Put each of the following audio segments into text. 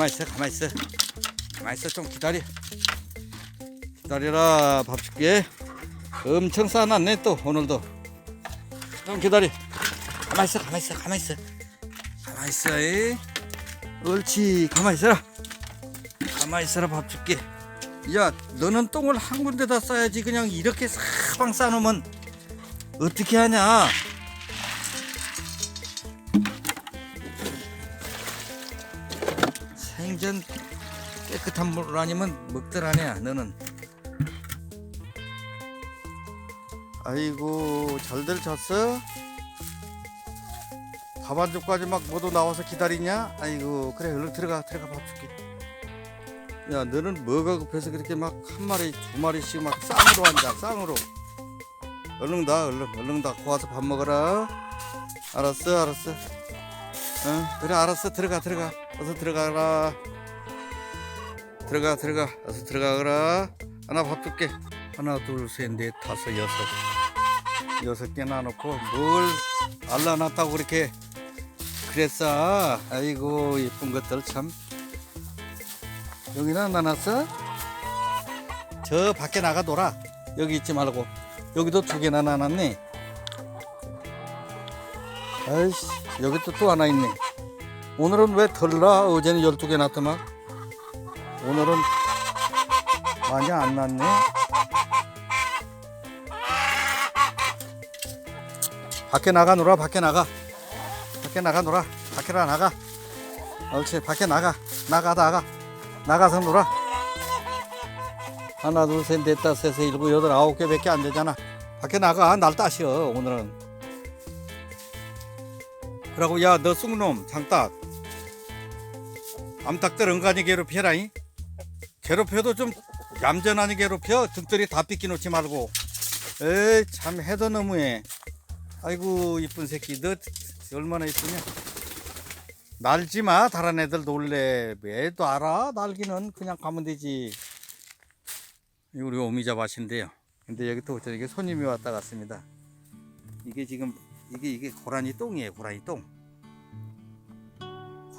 가만히 있어. 가만히 있어. 좀 기다려. 기다려라. 밥 줄게. 엄청 싸놨네 또 오늘도. 좀 기다려. 가만히 있어. 가만히 있어. 가만히 있어. 가만히 있어. 이. 옳지. 가만히 있어라. 가만히 있어라. 밥 줄게. 야, 너는 똥을 한 군데다 싸야지. 그냥 이렇게 사방 싸놓으면 어떻게 하냐? 생전 깨끗한 물 아니면 아니야 너는. 아이고 잘들 잤어? 밥 한 족까지 막 모두 나와서 기다리냐? 아이고 그래 얼른 들어가 들어가 밥 줄게. 야 너는 뭐가 급해서 그렇게 막 한 마리 두 마리씩 막 쌍으로 앉아 쌍으로. 얼른 다 얼른 얼른 다 고와서 밥 먹어라. 알았어 알았어. 응 그래 알았어. 들어가 들어가 어서 들어가라. 들어가 들어가. 어서 들어가거라. 하나 밥 줄게. 하나 둘셋넷 다섯 여섯. 여섯 개나 놓고 뭘 알라놨다고 그렇게 그랬어? 아이고 예쁜 것들 참. 여기나 나눴어? 저 밖에 나가 놀아. 여기 있지 말고. 여기도 두 개나 나눴네. 아이씨 여기 또또 하나 있네 오늘은 왜 덜나 어제는 12개 났더만. 오늘은 많이 안 났네. 밖에 나가 놀아 밖에 나가. 밖에 나가 놀아. 밖에라 나가. 옳지 밖에 나가. 나가 나가. 나가서 놀아. 하나 둘 셋 넷 다섯 여섯 일곱 여덟 아홉 개 밖에 안 되잖아. 밖에 나가. 날 따시어 오늘은. 그러고 야 너 쑥놈 장딱 암탉들 은간히 괴롭혀라잉. 괴롭혀도 좀 얌전하니 괴롭혀. 등들이 다 삐끼 놓지 말고. 에이 참 해도 너무해. 아이고 이쁜 새끼. 너 얼마나 이쁘냐? 날지 마. 다른 애들 놀래. 왜또 알아? 날기는 그냥 가면 되지. 우리 오미자 밭인데요. 근데 여기 또 저기 손님이 왔다 갔습니다. 이게 지금 이게 이게 고라니 똥이에요 고라니 똥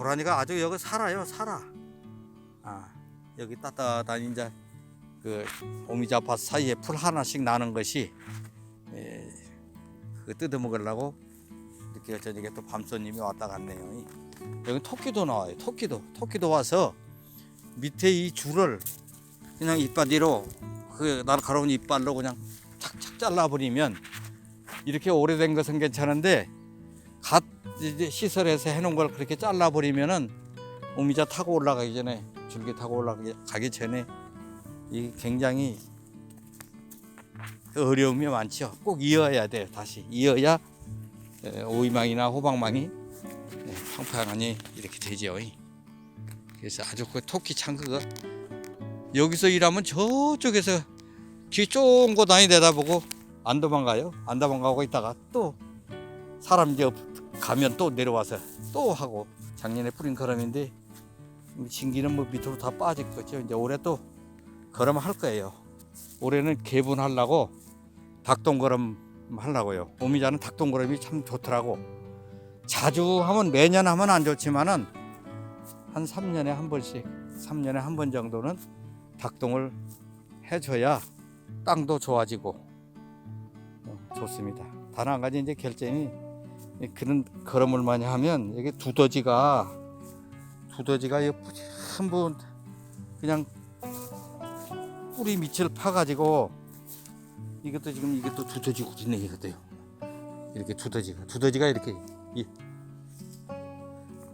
고라니가 아주 여기 살아요 살아. 아 여기 따뜻한 이제 그 오미자 밭 사이에 풀 하나씩 나는 것이 에, 그 뜯어 먹으려고 이렇게 저녁에 또 밤손님이 왔다 갔네요. 여기 토끼도 나와요 토끼도. 토끼도 와서 밑에 이 줄을 그냥 이빨리로 그 날카로운 이빨로 그냥 착착 잘라버리면 이렇게 오래된 것은 괜찮은데 갓 시설에서 해놓은 걸 그렇게 잘라버리면은 오미자 타고 올라가기 전에 줄기 타고 올라가기 전에 이 굉장히 어려움이 많죠. 꼭 이어야 돼요. 다시 이어야 에, 오이망이나 호박망이 에, 평평하니 이렇게 되죠. 그래서 아주 그 토끼 창그가 여기서 일하면 저쪽에서 귀 쫑고 다니 내다보고 안 도망가요. 안 도망가고 있다가 또 사람 이제 가면 또 내려와서 또 하고 작년에 뿌린 거름인데 진기는 뭐 밑으로 다 빠질 거죠. 이제 올해 또 거름 할 거예요. 올해는 개분하려고 닭동거름 하려고요. 오미자는 닭동거름이 참 좋더라고. 자주 하면 매년 하면 안 좋지만은 한 3년에 한 번씩 3년에 한 번 정도는 닭동을 해줘야 땅도 좋아지고 어, 좋습니다. 단 한 가지 이제 결점이 이 그런 걸음을 많이 하면 이게 두더지가 두더지가 이 전부 그냥 뿌리 밑을 파가지고 이것도 지금 이것도 두더지 구리네 이것도요. 이렇게 두더지가 두더지가 이렇게 이,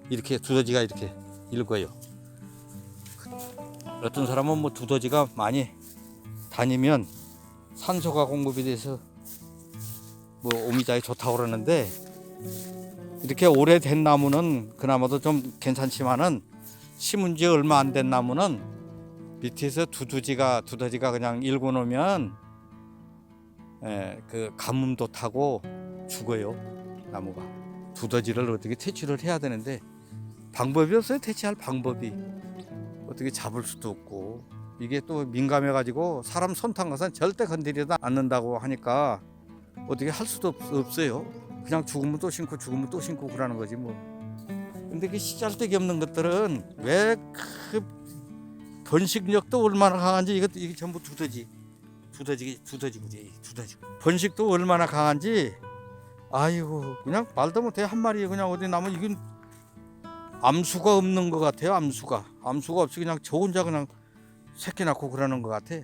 이렇게 두더지가 이렇게 일거요. 어떤 사람은 뭐 두더지가 많이 다니면 산소가 공급이 돼서 뭐 오미자에 좋다고 그러는데 이렇게 오래된 나무는 그나마도 좀 괜찮지만은 심은 지 얼마 안 된 나무는 밑에서 두더지가 두더지가 그냥 일고 놓으면 예, 그 가뭄도 타고 죽어요 나무가. 두더지를 어떻게 퇴치를 해야 되는데 방법이 없어요 퇴치할 방법이. 어떻게 잡을 수도 없고. 이게 또 민감해 가지고 사람 손탄 것은 절대 건드리지 않는다고 하니까 어떻게 할 수도 없, 없어요 그냥 죽으면 또 신고 죽으면 또 신고 그러는 거지 뭐. 근데 그 씨잘데기 없는 것들은 왜 그 번식력도 얼마나 강한지 이것도 이게 전부 두더지. 두더지 두더지구지 두더지. 번식도 얼마나 강한지 아이고 그냥 말도 못해. 한 마리 그냥 어디 나면 이건 암수가 없는 것 같아요 암수가. 암수가 없이 그냥 저 혼자 그냥 새끼 낳고 그러는 것 같아